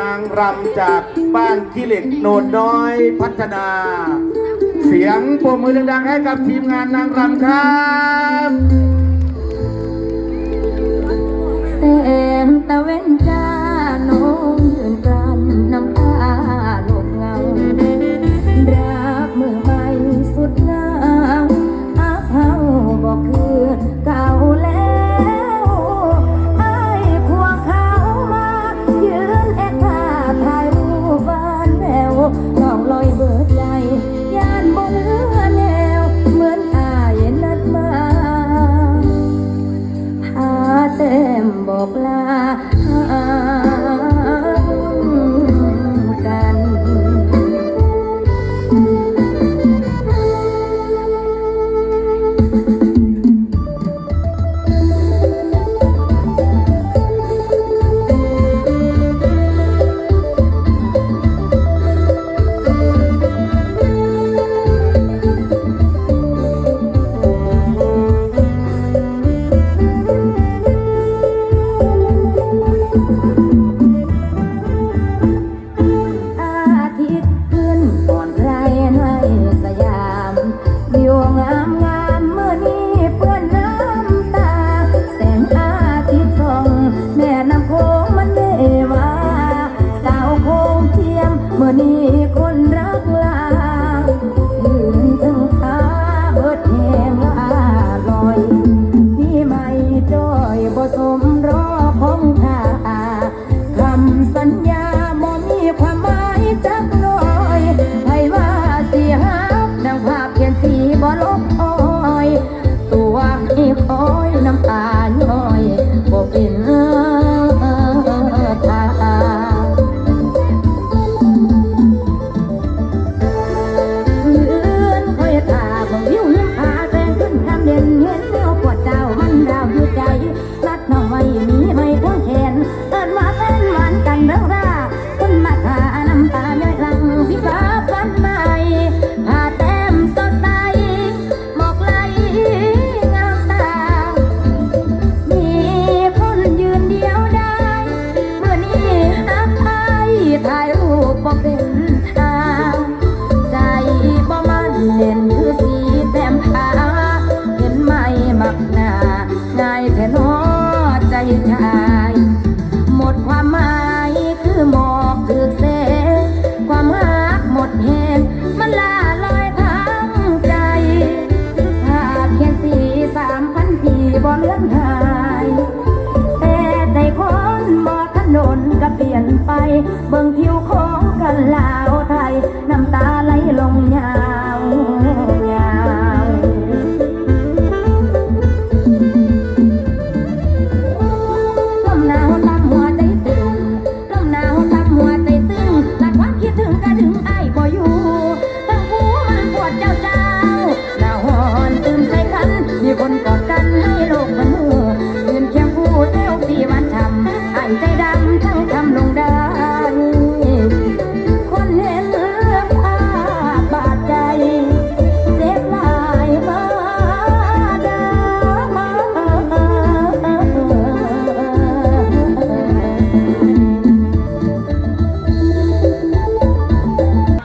นางรำจากบ้านขี้เหล็กโนดน้อยพัฒนา เสียงปรบมือดังๆให้กับทีมงานนางรำครับแสงตะเวนจ้า 啊่เลือนหาย แต่ใจคนบ่ถนนก็เปลี่ยนไป เบิ่งผิวของกันลาว